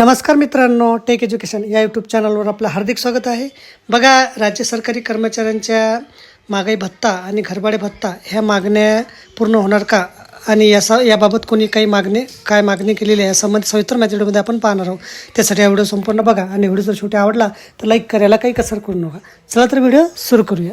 नमस्कार मित्रांनो take education या यूट्यूब चॅनलवर आपलं हार्दिक स्वागत आहे. बघा राज्य सरकारी कर्मचाऱ्यांच्या महागाई भत्ता आणि घरभाडे भत्ता ह्या मागण्या पूर्ण होणार का? आणि याचा याबाबत कोणी काही मागणी काय मागणी केलेली आहे यासंबंधी सविस्तर माझ्या व्हिडिओमध्ये आपण पाहणार आहोत. त्यासाठी हा व्हिडिओ संपूर्ण बघा आणि व्हिडिओ जर शेवटी आवडला तर लाईक करायला काही कसर करू नका. चला तर व्हिडिओ सुरू करूया.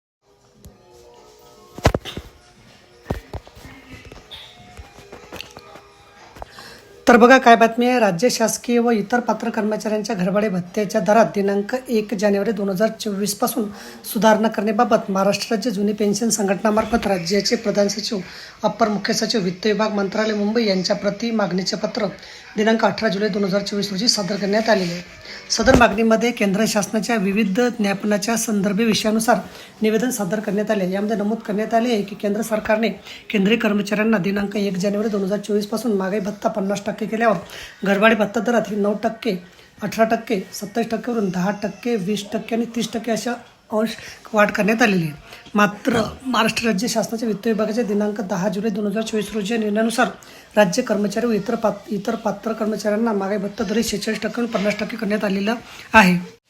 तर बघा काय बातमी आहे. राज्य शासकीय व इतर पात्र कर्मचाऱ्यांच्या घरभाडे भत्त्याच्या दरात दिनांक एक जानेवारी दोन हजार चोवीसपासून सुधारणा करण्याबाबत महाराष्ट्र राज्य जुनी पेन्शन संघटनामार्फत राज्याचे प्रधान सचिव अप्पर मुख्य सचिव वित्त विभाग मंत्रालय मुंबई यांच्या प्रति मागणीचे पत्र दिनांक अठरा जुलै दोन हजार चोवीस रोजी सादर करण्यात आलेले आहे. सदर मागणीमध्ये केंद्र शासनाच्या विविध ज्ञापनाच्या संदर्भ विषयानुसार निवेदन सादर करण्यात आले यामध्ये नमूद करण्यात आले आहे की केंद्र सरकारने केंद्रीय कर्मचाऱ्यांना दिनांक एक जानेवारी दोन हजार चोवीसपासून मागे भत्ता पन्नास टक्के केल्यावर घरभाडे भत्ता दरात ही नऊ टक्के अठरा टक्के सत्तावीस टक्केवरून दहा टक्के वीस टक्के आणि तीस टक्के अशा अंश वाढ करण्यात आलेली आहे. मात्र महाराष्ट्र राज्य शासनाच्या वित्त विभागाच्या दिनांक दहा जुलै दोन हजार चोवीस रोजी निर्णयानुसार राज्य कर्मचारी व इतर पात इतर पात्र कर्मचाऱ्यांना मागे भत्ता दरी शेहेचाळीस टक्के पन्नास टक्के करण्यात आलेलं आहे.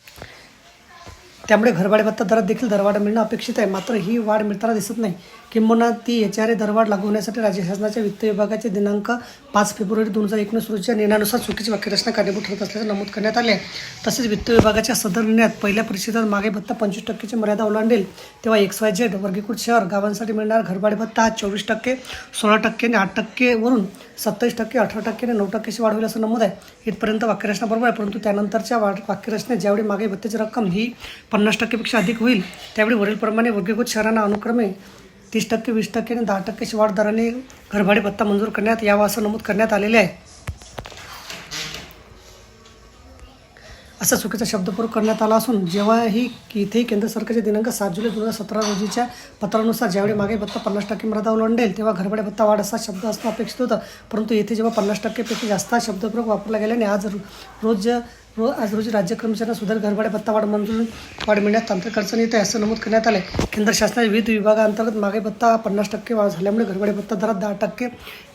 त्यामुळे घरभाडे भत्ता दरात देखील दरवाढ मिळणं अपेक्षित आहे. मात्र ही वाढ मिळताना दिसत नाही. किंबहुना ती एच आर ए दरवाढ लागू होण्यासाठी राज्य शासनाच्या वित्त विभागाचे दिनांक पाच फेब्रुवारी दोन हजार एकोणीस रोजीच्या निर्णयानुसार चुकीची वाक्यरचना कारणीभूत ठरत असल्याचं नमूद करण्यात आले आहे तसेच वित्त विभागाच्या सदर निर्णयात पहिल्या परिषदेत मागे भत्ता पंचवीस टक्केची मर्यादा ओलांडेल तेव्हा एक्स वाय झेड वर्गीकृत शहर गावांसाठी मिळणार घरभाडे भत्ता हा चोवीस टक्के सोळा टक्के आणि आठ टक्केवरून सत्तावीस टक्के अठरा टक्के आणि नऊ टक्केची वाढ होईल असं नमूद आहे. इथपर्यंत वाक्यरचना बरोबर आहे परंतु त्यानंतरच्या वाढ वाक्यरचनेत ज्यावेळी मागे भत्त्याची रक्कम ही पन्नास टक्केपेक्षा अधिक होईल त्यावेळी वरीलप्रमाणे वर्गीकृत शहरांना अनुक्रमे तीस टक्के वीस टक्के आणि दहा टक्केची वाढ दराने घरभाडे भत्ता मंजूर करण्यात यावा असं नमूद करण्यात आलेले आहे. असा चुकीचा शब्दप्रयोग करण्यात आला असून जेव्हाही इथेही केंद्र सरकारचे दिनांक सात जुलै दोन हजार सतरा रोजीच्या पत्रानुसार ज्यावेळी मागे भत्ता पन्नास टक्के मर्यादा ओलांडेल तेव्हा घरभाडे भत्ता वाढ असा शब्द असणं अपेक्षित होतं. परंतु येथे जेव्हा पन्नास टक्केपेक्षा जास्त शब्दप्रयोग वापरला गेल्याने आज रोज व आज रोजी राज्य कर्मचाऱ्यांना सुधारित घरभाडे भत्ता वाढ मंजूर वाढ मिळण्यात तांत्रिक अडचण येते असं नमूद करण्यात आले केंद्र शासनाच्या विविध विभागाअंतर्गत मागे भत्ता पन्नास टक्के वाढ झाल्यामुळे घरभाडे भत्ता दरात दहा टक्के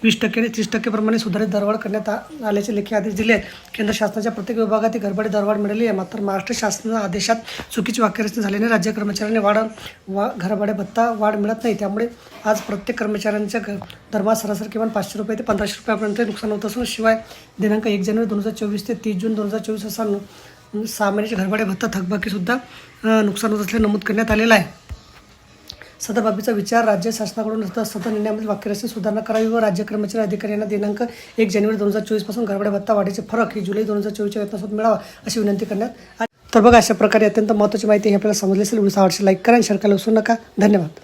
वीस टक्के आणि तीस टक्केप्रमाणे सुधारित दरवाढ करण्यात आल्याचे लेखी आदेश दिले आहेत. केंद्र शासनाच्या प्रत्येक विभागात ही घरभाडे दरवाढ मिळाली आहे. मात्र महाराष्ट्र शासनाच्या आदेशात चुकीची वाक्यरचना झाल्याने राज्य कर्मचाऱ्यांनी वाढ वा घरभाडे भत्ता वाढ मिळत नाही. त्यामुळे आज प्रत्येक कर्मचाऱ्यांच्या घ दरमहा सरासरी किमान पाचशे रुपये ते पंधराशे रुपयापर्यंत नुकसान होत असून शिवाय दिनांक एक जानेवारी दोन हजार चोवीस ते तीस जून दोन हजार चोवीस असा म्हणजे सामान्याचे घरभाडे भत्ता थकबाकीसुद्धा नुकसान होत असल्याचे नमूद करण्यात आलेलं आहे. सदर बाबीचा विचार राज्य शासनाकडून सदर निर्णयामध्ये वाक्यरचनेत सुधारणा करावी व राज्य कर्मचारी अधिकाऱ्यांना दिनांक एक जानेवारी दोन हजार चोवीसपासून घरभाडे भत्ता वाढीचे फरक हे जुलै दोन हजार चोवीसच्या वेतनासोबत मिळावा अशी विनंती करण्यात आली तर बघा अशा प्रकारे अत्यंत महत्त्वाची माहिती ही आपल्याला समजली असेल. व्हिडिओ आवडशी लाईक करा आणि शेअर करायला विसरू नका. धन्यवाद.